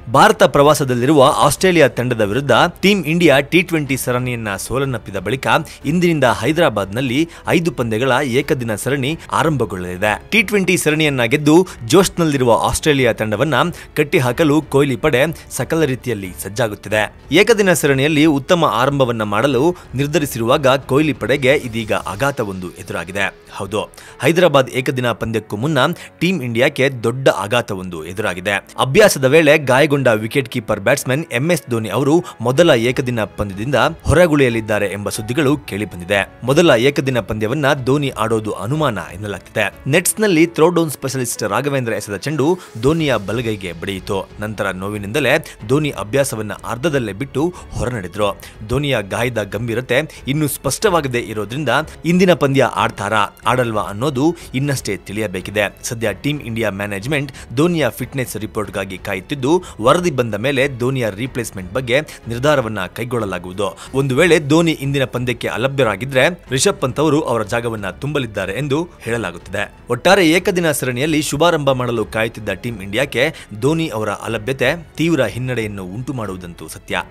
ಭಾರತ ಪ್ರವಾಸದಲ್ಲಿರುವ ಆಸ್ಟ್ರೇಲಿಯಾ ತಂಡದ ವಿರುದ್ಧ ಟೀಂ ಇಂಡಿಯಾ ಟಿ ಟ್ವೆಂಟಿ ಸರಣಿಯನ್ನ ಸೋಲನ್ನಪ್ಪಿದ ಬಳಿಕ ಇಂದಿನಿಂದ ಹೈದರಾಬಾದ್ನಲ್ಲಿ ಐದು ಪಂದ್ಯಗಳ ಏಕದಿನ ಸರಣಿ ಆರಂಭಗೊಳ್ಳಲಿದೆ. ಟಿ ಟ್ವೆಂಟಿ ಸರಣಿಯನ್ನ ಗೆದ್ದು ಜೋಶ್ನಲ್ಲಿರುವ ಆಸ್ಟ್ರೇಲಿಯಾ ತಂಡವನ್ನ ಕಟ್ಟಿಹಾಕಲು ಕೊಹ್ಲಿ ಪಡೆ ಸಕಲ ರೀತಿಯಲ್ಲಿ ಸಜ್ಜಾಗುತ್ತಿದೆ. ಏಕದಿನ ಸರಣಿಯಲ್ಲಿ ಉತ್ತಮ ಆರಂಭವನ್ನ ಮಾಡಲು ನಿರ್ಧರಿಸಿರುವಾಗ ಕೊಹ್ಲಿ ಪಡೆಗೆ ಇದೀಗ ಆಘಾತವೊಂದು ಎದುರಾಗಿದೆ. ಹೌದು, ಹೈದರಾಬಾದ್ ಏಕದಿನ ಪಂದ್ಯಕ್ಕೂ ಮುನ್ನ ಟೀಂ ಇಂಡಿಯಾಕ್ಕೆ ದೊಡ್ಡ ಆಘಾತವೊಂದು ಎದುರಾಗಿದೆ. ಅಭ್ಯಾಸದ ವೇಳೆ ಗಾಯಗೊಂಡ wicket keeper batsman MS Dhoni ಅವರು ಮೊದಲ ಏಕದಿನ ಪಂದ್ಯದಿಂದ ಹೊರಗುಳಿಯಲಿದ್ದಾರೆ ಎಂಬ ಸುದ್ದಿಗಳು ಕೇಳಿಬಂದಿದೆ. ಮೊದಲ ಏಕದಿನ ಪಂದ್ಯವನ್ನ ಧೋನಿ ಆಡೋದು ಅನುಮಾನ ಎನ್ನಲಾಗ್ತಿದೆ. ನೆಟ್ಸ್ನಲ್ಲಿ ಥ್ರೋಡೌನ್ ಸ್ಪೆಷಲಿಸ್ಟ್ ರಾಘವೇಂದ್ರ ಎಸೆದ ಚೆಂಡು ಧೋನಿಯ ಬಲಗೈಗೆ ಬಡಿಯಿತು. ನಂತರ ನೋವಿನಿಂದಲೇ ಧೋನಿ ಅಭ್ಯಾಸವನ್ನ ಅರ್ಧದಲ್ಲೇ ಬಿಟ್ಟು ಹೊರನಡೆದ್ರು. ಧೋನಿಯ ಗಾಯದ ಗಂಭೀರತೆ ಇನ್ನು ಸ್ಪಷ್ಟವಾಗದೆ ಇರೋದ್ರಿಂದ ಇಂದಿನ ಪಂದ್ಯ ಆಡ್ತಾರಾ, ಆಡಲ್ವಾ ಅನ್ನೋದು ಇನ್ನಷ್ಟೇ ತಿಳಿಯಬೇಕಿದೆ. ಸದ್ಯ ಟೀಂ ಇಂಡಿಯಾ ಮ್ಯಾನೇಜ್ಮೆಂಟ್ ಧೋನಿಯ ಫಿಟ್ನೆಸ್ ರಿಪೋರ್ಟ್ಗಾಗಿ ಕಾಯುತ್ತಿದ್ದು ವರದಿ ಬಂದ ಮೇಲೆ ಧೋನಿಯ ರೀಪ್ಲೇಸ್ಮೆಂಟ್ ಬಗ್ಗೆ ನಿರ್ಧಾರವನ್ನ ಕೈಗೊಳ್ಳಲಾಗುವುದು. ಒಂದು ವೇಳೆ ಧೋನಿ ಇಂದಿನ ಪಂದ್ಯಕ್ಕೆ ಅಲಭ್ಯರಾಗಿದ್ರೆ ರಿಷಬ್ ಪಂತ್ ಅವರು ಅವರ ಜಾಗವನ್ನ ತುಂಬಲಿದ್ದಾರೆ ಎಂದು ಹೇಳಲಾಗುತ್ತಿದೆ. ಒಟ್ಟಾರೆ ಏಕದಿನ ಸರಣಿಯಲ್ಲಿ ಶುಭಾರಂಭ ಮಾಡಲು ಕಾಯುತ್ತಿದ್ದ ಟೀಂ ಇಂಡಿಯಾಕ್ಕೆ ಧೋನಿ ಅವರ ಅಲಭ್ಯತೆ ತೀವ್ರ ಹಿನ್ನಡೆಯನ್ನು ಉಂಟು ಮಾಡುವುದಂತೂ ಸತ್ಯ.